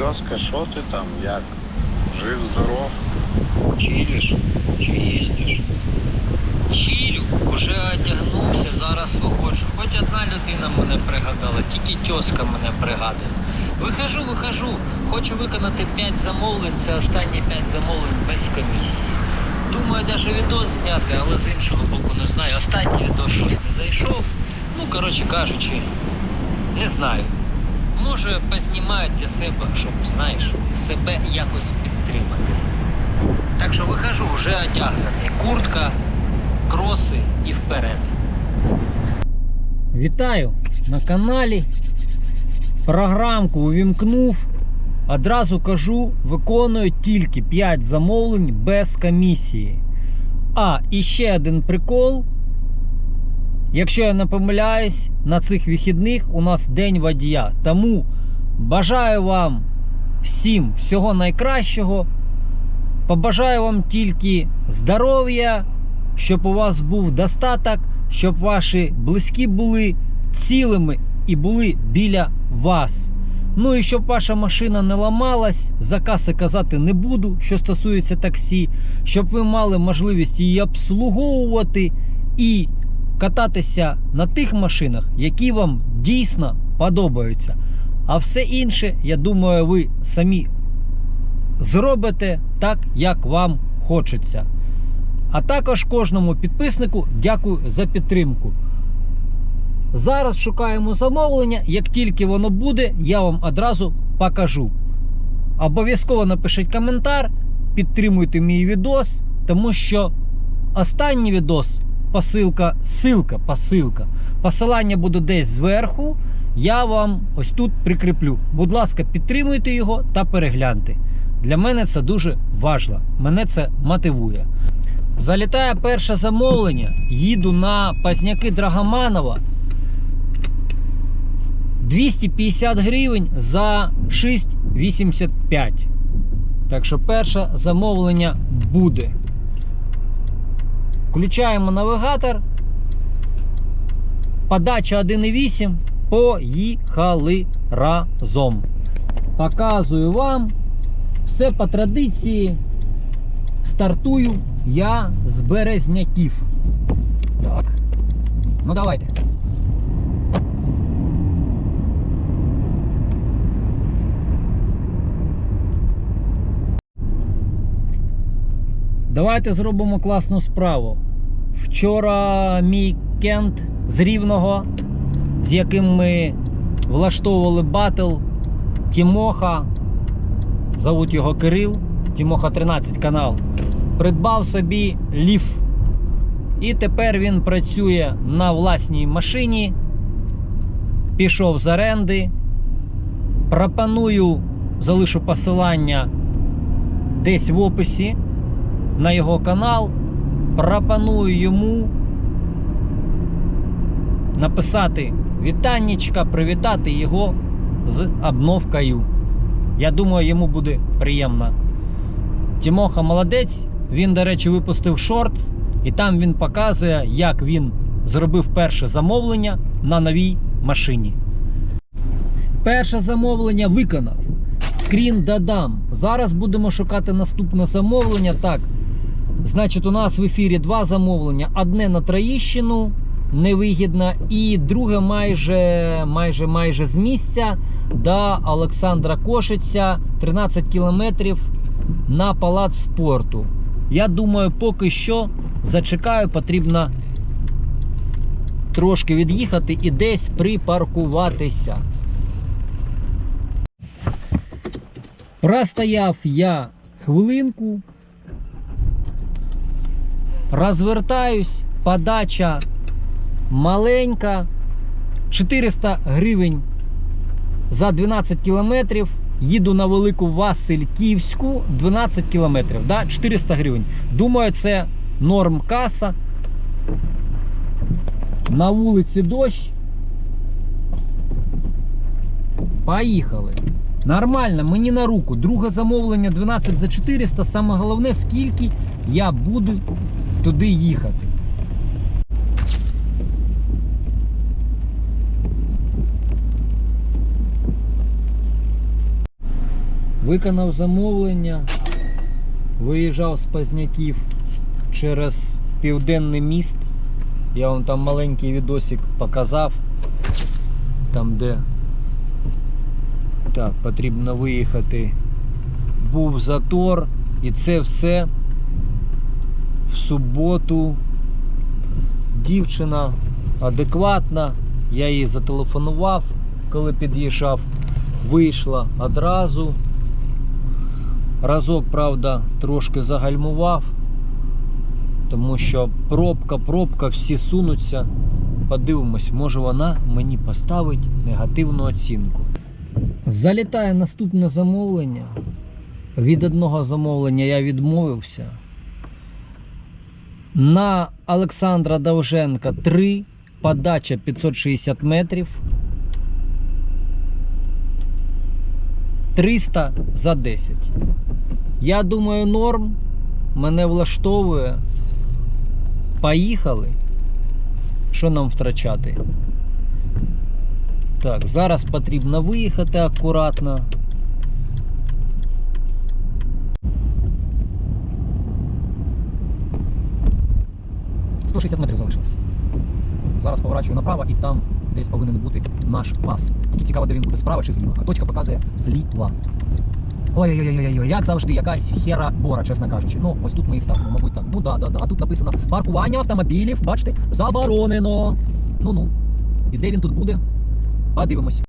Тьоска, що ти там? Як? Жив, здоров? Чилиш чи їздиш? Чилю, уже одягнувся, зараз виходжу. Хоч одна людина мене пригадала, тільки тьоска мене пригадує. Вихожу, вихожу, хочу виконати 5 замовлень, це останні 5 замовлень без комісії. Думаю, навіть відос зняти, але з іншого боку не знаю. Останній відос щось не зайшов. Ну, коротше кажучи, не знаю. Може познімаю для себе, щоб, знаєш, себе якось підтримати. Так що вихожу вже одягнений. Куртка, кроси і вперед. Вітаю на каналі. Програмку увімкнув. Одразу кажу, виконую тільки 5 замовлень без комісії. А, і ще один прикол. Якщо я не помиляюсь, на цих вихідних у нас день водія. Тому бажаю вам всім всього найкращого. Побажаю вам тільки здоров'я, щоб у вас був достаток, щоб ваші близькі були цілими і були біля вас. Ну і щоб ваша машина не ламалась, закази казати не буду, що стосується таксі, щоб ви мали можливість її обслуговувати і кататися на тих машинах, які вам дійсно подобаються. А все інше, я думаю, ви самі зробите так, як вам хочеться. А також кожному підписнику дякую за підтримку. Зараз шукаємо замовлення. Як тільки воно буде, я вам одразу покажу. Обов'язково напишіть коментар, підтримуйте мій відос, тому що останній відос, посилка, силка, посилка, посилання буде десь зверху. Я вам ось тут прикріплю. Будь ласка, підтримуйте його та перегляньте. Для мене це дуже важливо. Мене це мотивує. Залітає перше замовлення. Їду на Пазняки Драгоманова. 250 гривень за 6,85. Так що перше замовлення буде. Включаємо навігатор. Подача 1,8. Поїхали разом. Показую вам все по традиції. Стартую я з березняків. Так. Ну давайте. Давайте зробимо класну справу. Вчора мій кент з Рівного, з яким ми влаштовували батл Тімоха, зовуть його Кирил, Тімоха 13 канал, придбав собі ліф. І тепер він працює на власній машині, пішов з оренди. Пропоную, залишу посилання десь в описі на його канал. Пропоную йому написати вітаннячка, привітати його з обновкою. Я думаю, йому буде приємно. Тімоха молодець. Він, до речі, випустив шортс, і там він показує, як він зробив перше замовлення на новій машині. Перше замовлення виконав. Скрін додам. Зараз будемо шукати наступне замовлення. Так, значить, у нас в ефірі два замовлення: одне на Троїщину невигідно, і друге майже, майже, майже з місця до Олександра Кошиця 13 кілометрів на палац спорту. Я думаю, поки що зачекаю, потрібно трошки від'їхати і десь припаркуватися. Простояв я хвилинку, розвертаюсь, подача маленька, 400 гривень за 12 кілометрів. Їду на Велику Васильківську 12 кілометрів, да? 400 гривень. Думаю, це норм каса. На вулиці дощ. Поїхали. Нормально, мені на руку. Друге замовлення 12 за 400. Саме головне, скільки я буду туди їхати. Виконав замовлення, виїжджав з Пазняків через Південний міст. Я вам там маленький відосик показав. Там де так, потрібно виїхати. Був затор, і це все в суботу. Дівчина адекватна. Я їй зателефонував, коли під'їжджав. Вийшла одразу. Разок, правда, трошки загальмував, тому що пробка, пробка, всі сунуться. Подивимось, може вона мені поставить негативну оцінку. Залітає наступне замовлення. Від одного замовлення я відмовився. На Олександра Довженка 3, подача 560 метрів. 300 за 10. Я думаю, норм. Мене влаштовує. Поїхали. Що нам втрачати? Так, зараз потрібно виїхати акуратно. «160 метрів залишилось. Зараз поворачую направо і там десь повинен бути наш пас. Тільки цікаво, де він буде справа чи зліва. А точка показує зліва. Ой-ой-ой, як завжди, якась хера бора, чесно кажучи. Ну, ось тут ми і ставимо, мабуть, так. Ну да, да, да. Тут написано паркування автомобілів, бачите, заборонено. Ну-ну. І де він тут буде? Подивимось.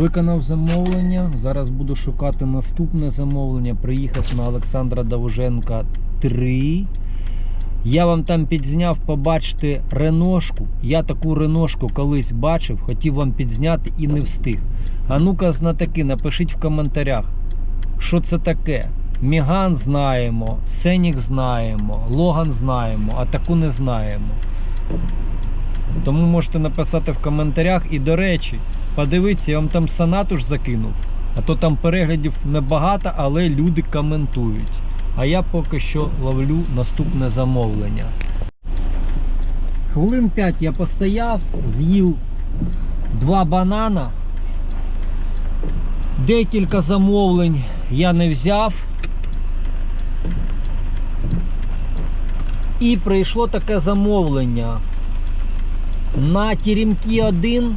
Виконав замовлення. Зараз буду шукати наступне замовлення. Приїхав на Олександра Довженка 3. Я вам там підзняв побачити реношку. Я таку реношку колись бачив, хотів вам підзняти і не встиг. А ну-ка, знатаки, напишіть в коментарях, що це таке. Міган знаємо, Сенік знаємо, Логан знаємо, а таку не знаємо. Тому можете написати в коментарях. І до речі, подивіться, я вам там санатуш закинув. А то там переглядів небагато, але люди коментують. А я поки що ловлю наступне замовлення. Хвилин 5 я постояв, з'їв два банана. Декілька замовлень я не взяв. І прийшло таке замовлення. На Теремки 1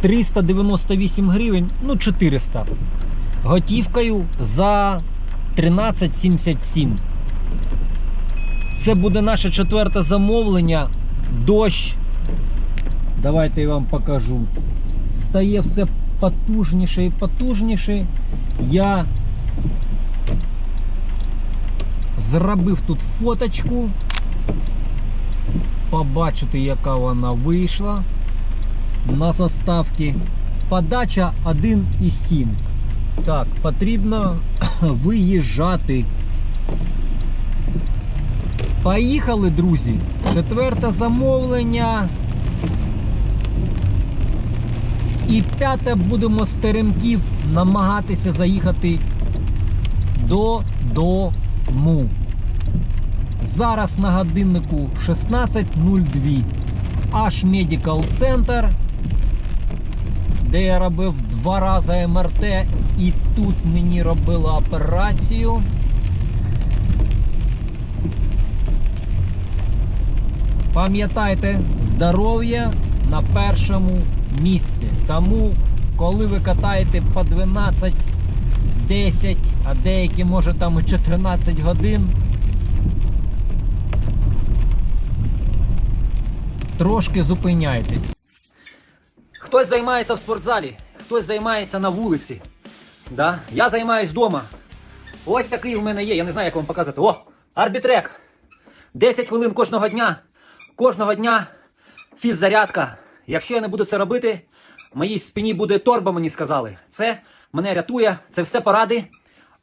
398 гривень, ну 400. Готівкою за 13,77. Це буде наше четверте замовлення. Дощ. Давайте я вам покажу. Стає все потужніше і потужніше. Я зробив тут фоточку. Побачити, яка вона вийшла на заставці. Подача 1,7. Так, потрібно виїжджати. Поїхали, друзі. Четверте замовлення. І п'яте будемо з теремків намагатися заїхати додому. Зараз на годиннику 16.02. Аж Medical Center, де я робив два рази МРТ, і тут мені робили операцію. Пам'ятайте, здоров'я на першому місці. Тому, коли ви катаєте по 12, 10, а деякі може там і 14 годин. Трошки зупиняйтесь. Хтось займається в спортзалі, хтось займається на вулиці. Да? Я займаюсь вдома. Ось такий у мене є, я не знаю, як вам показати. О, арбітрек. 10 хвилин кожного дня. Кожного дня фіззарядка. Якщо я не буду це робити, моїй спині буде торба, мені сказали. Це мене рятує, це все поради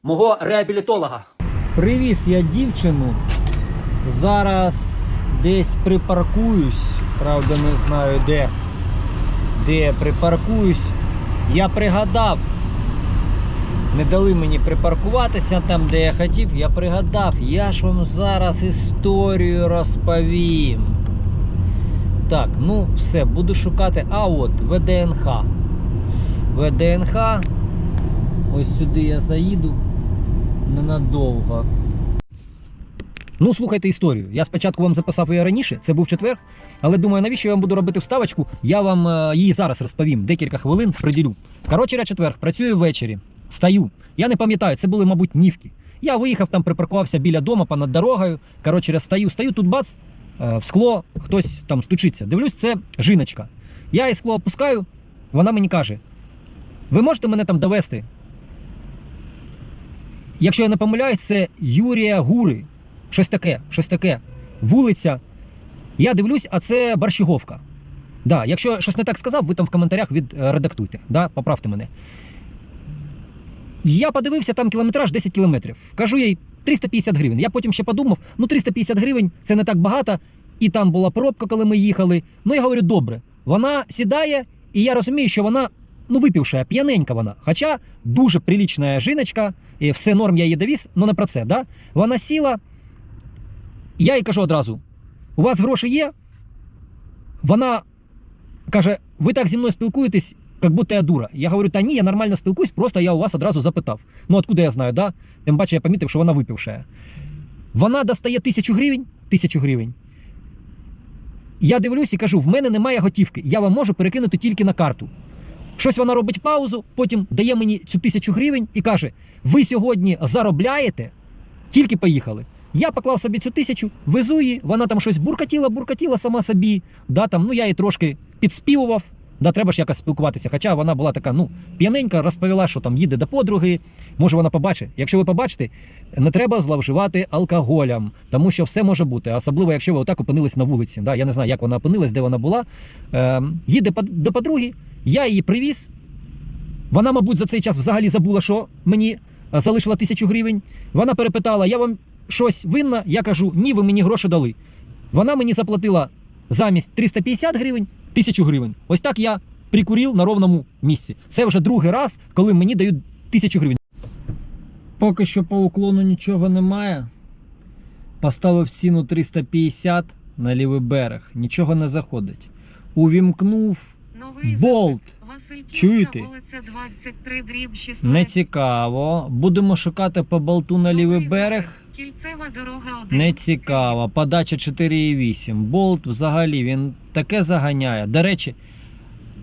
мого реабілітолога. Привіз я дівчину. Зараз десь припаркуюсь. Правда, не знаю де. Де я припаркуюсь. Я пригадав, Не дали мені припаркуватися там, де я хотів. Я пригадав, я ж вам зараз історію розповім. Так, ну все, буду шукати. А от ВДНХ. ВДНХ. Ось сюди я заїду ненадовго. Ну, слухайте історію. Я спочатку вам записав її раніше, це був четвер. Але думаю, навіщо я вам буду робити вставочку? Я вам е, її зараз розповім. Декілька хвилин приділю. Коротше, я четвер, працюю ввечері, стаю. Я не пам'ятаю, це були, мабуть, нівки. Я виїхав там, припаркувався біля дому понад дорогою. Коротше, я стою, стою тут бац, е, в скло хтось там стучиться. Дивлюсь, це жіночка. Я її скло опускаю, вона мені каже: ви можете мене там довести? Якщо я не помиляюсь, це Юрія Гури. Щось таке, щось таке. Вулиця. Я дивлюсь, а це Борщаговка. Да, якщо щось не так сказав, ви там в коментарях відредактуйте. Да, поправте мене. Я подивився там кілометраж 10 кілометрів. Кажу їй 350 гривень. Я потім ще подумав, ну 350 гривень це не так багато. І там була пробка, коли ми їхали. Ну я говорю, добре. Вона сідає, і я розумію, що вона ну випивша, п'яненька вона. Хоча дуже прилічна жіночка, і все норм, я її довіз, ну не про це. Да? Вона сіла. Я їй кажу одразу: у вас гроші є? Вона каже: ви так зі мною спілкуєтесь, як будто я дура. Я говорю, та ні, я нормально спілкуюсь, просто я у вас одразу запитав. Ну, откуда я знаю, да? Тим паче я помітив, що вона випивша. Вона достає тисячу гривень, тисячу гривень. Я дивлюсь і кажу: в мене немає готівки, я вам можу перекинути тільки на карту. Щось вона робить паузу, потім дає мені цю тисячу гривень і каже: ви сьогодні заробляєте, тільки поїхали. Я поклав собі цю тисячу, везу її, вона там щось буркатіла, буркатіла сама собі. Да, там, ну, я її трошки підспівував. Да, треба ж якось спілкуватися. Хоча вона була така, ну, п'яненька, розповіла, що там їде до подруги. Може, вона побачить. Якщо ви побачите, не треба зловживати алкоголем, тому що все може бути. Особливо, якщо ви отак опинились на вулиці. Да, я не знаю, як вона опинилась, де вона була. Е, їде до подруги, я її привіз. Вона, мабуть, за цей час взагалі забула, що мені е, залишила тисячу гривень. Вона перепитала: я вам щось винна? Я кажу, ні, ви мені гроші дали. Вона мені заплатила замість 350 гривень тисячу гривень. Ось так я прикурив на ровному місці. Це вже другий раз, коли мені дають тисячу гривень. Поки що по уклону нічого немає. Поставив ціну 350 на лівий берег. Нічого не заходить. Увімкнув. Новий Болт. Чуєте? вулиця 23, дріб 16. Не цікаво. Будемо шукати по болту на лівий берег. Кільцева дорога 1. Не цікаво. Подача 4,8. Болт взагалі він таке заганяє. До речі,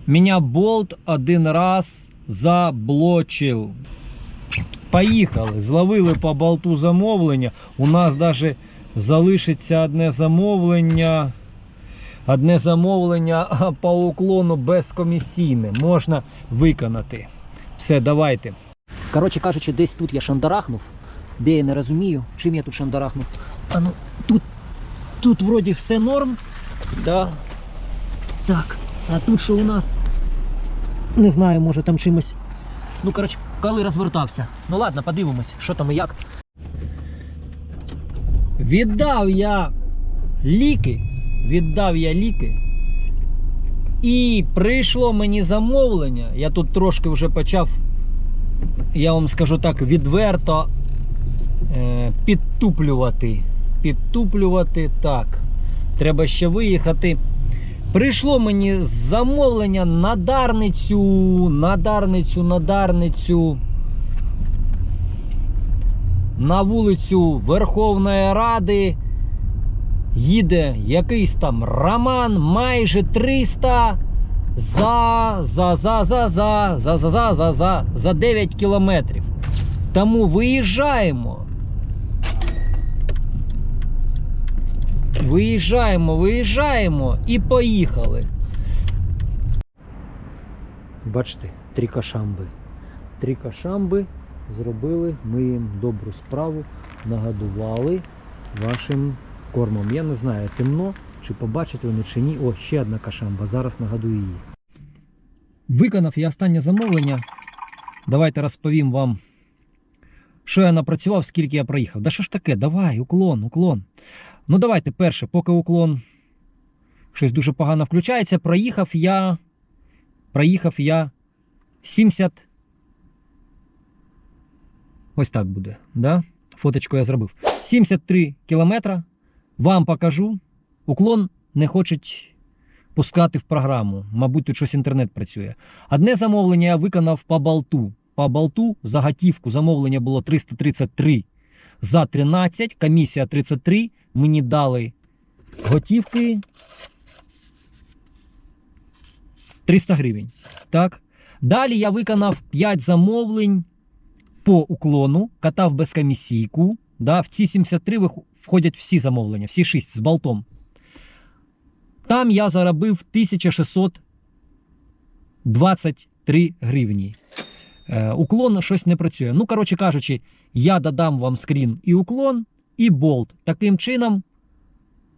мене болт один раз заблочив. Поїхали. Зловили по болту замовлення. У нас навіть залишиться одне замовлення. Одне замовлення по уклону безкомісійне. Можна виконати. Все, давайте. Коротше кажучи, десь тут я шандарахнув. Де я не розумію, чим я тут шандарахнув. А ну, тут, тут вроді все норм. Да. Так, а тут що у нас? Не знаю, може там чимось. Ну, коротше, коли розвертався. Ну ладно, подивимось, що там і як. Віддав я ліки. Віддав я ліки. І прийшло мені замовлення. Я тут трошки вже почав, я вам скажу так, відверто е, підтуплювати. Підтуплювати так. Треба ще виїхати. Прийшло мені замовлення на Дарницю, на Дарницю, на Дарницю. На вулицю Верховної Ради їде якийсь там Роман майже 300 за за за за за за за за за за за 9 кілометрів. Тому виїжджаємо. Виїжджаємо, виїжджаємо і поїхали. Бачите, три кашамби. Три кашамби зробили ми їм добру справу, нагодували вашим кормом. Я не знаю, темно, чи побачать вони чи ні. О, ще одна кашамба. Зараз нагадую її. Виконав я останнє замовлення. Давайте розповім вам, що я напрацював, скільки я проїхав. Да що ж таке? Давай, уклон, уклон. Ну, давайте перше, поки уклон щось дуже погано включається, проїхав я. Проїхав я 70. ось так буде. Да? Фоточку я зробив. 73 кілометра. Вам покажу. Уклон не хочуть пускати в програму. Мабуть, тут щось інтернет працює. Одне замовлення я виконав по болту. По болту за готівку замовлення було 333 за 13, комісія 33. Мені дали готівки 300 гривень. Так. Далі я виконав 5 замовлень по уклону, катав безкомісійку. Да, в ці 73 вих- входять всі замовлення, всі 6 з болтом. Там я заробив 1623 гривні. Е, уклон щось не працює. Ну, коротше кажучи, я додам вам скрін і уклон, і болт. Таким чином,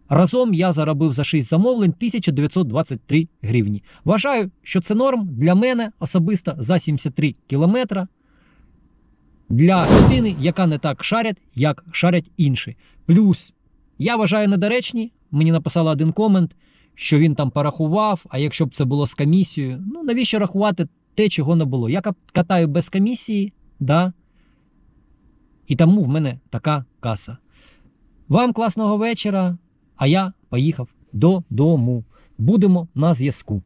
разом я заробив за 6 замовлень 1923 гривні. Вважаю, що це норм для мене особисто за 73 кілометра. Для людини, яка не так шарять, як шарять інші. Плюс, я вважаю недоречні. Мені написали один комент, що він там порахував, а якщо б це було з комісією, ну навіщо рахувати те, чого не було? Я катаю без комісії, да? і тому в мене така каса. Вам класного вечора, а я поїхав додому. Будемо на зв'язку.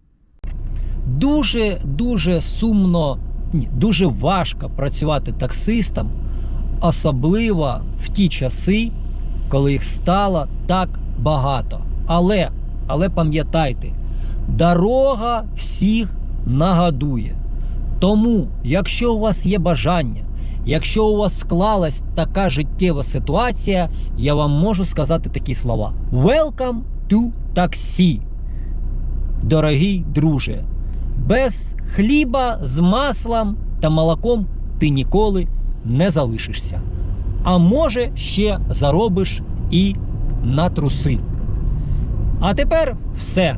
Дуже дуже сумно, ні, дуже важко працювати таксистом, особливо в ті часи, коли їх стало так багато. Але, але пам'ятайте, дорога всіх нагадує. Тому, якщо у вас є бажання, якщо у вас склалась така життєва ситуація, я вам можу сказати такі слова: Welcome to taxi, дорогий друже. Без хліба з маслом та молоком ти ніколи не залишишся. А може, ще заробиш і на труси. А тепер все.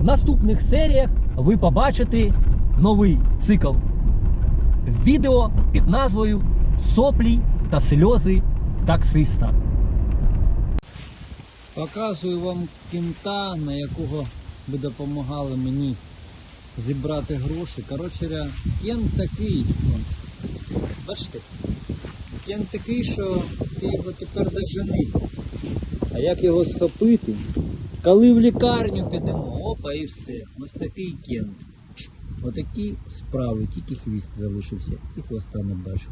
В наступних серіях ви побачите новий цикл відео під назвою Соплі та сльози таксиста. Показую вам кінта, на якого ви допомагали мені зібрати гроші. Коротше, кент такий. Бачите? Кент такий, що ти його тепер дожени. А як його схопити? Коли в лікарню підемо, опа і все. Ось такий кент. Отакі справи, тільки хвіст залишився, і хвоста не бачу.